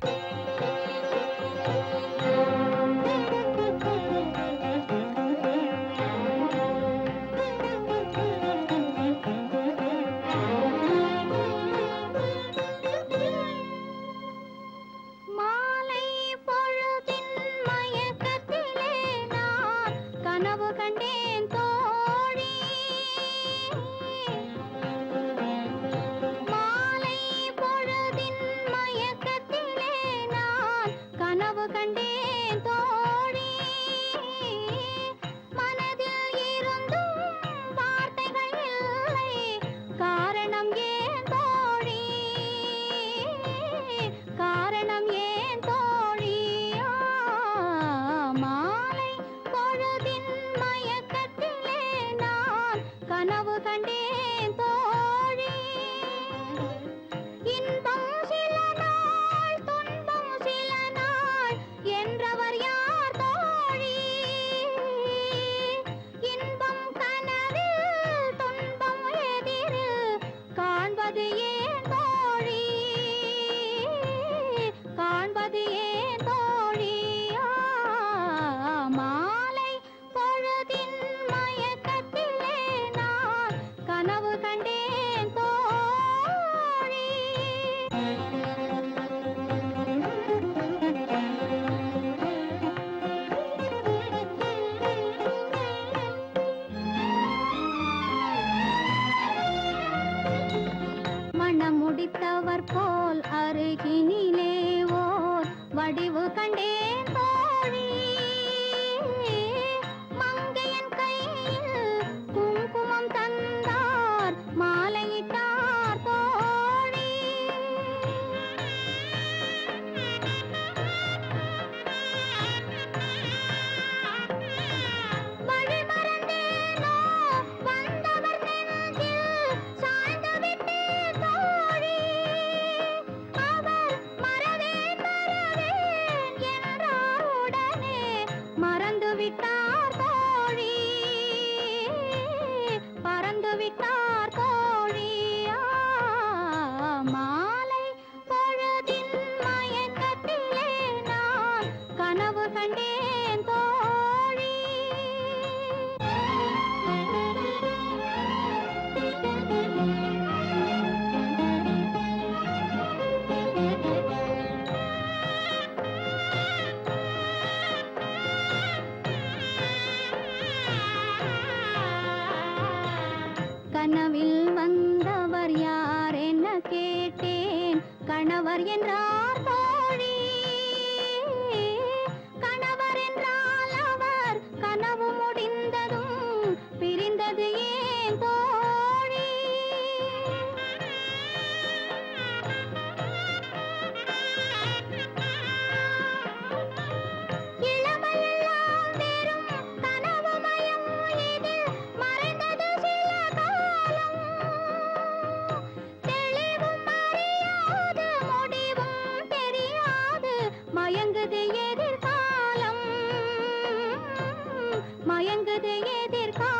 Bye. ये அருகினிலே ஓர் வடிவு கண்டேன் கணவர் என்றார். மயங்குது எதிர்கா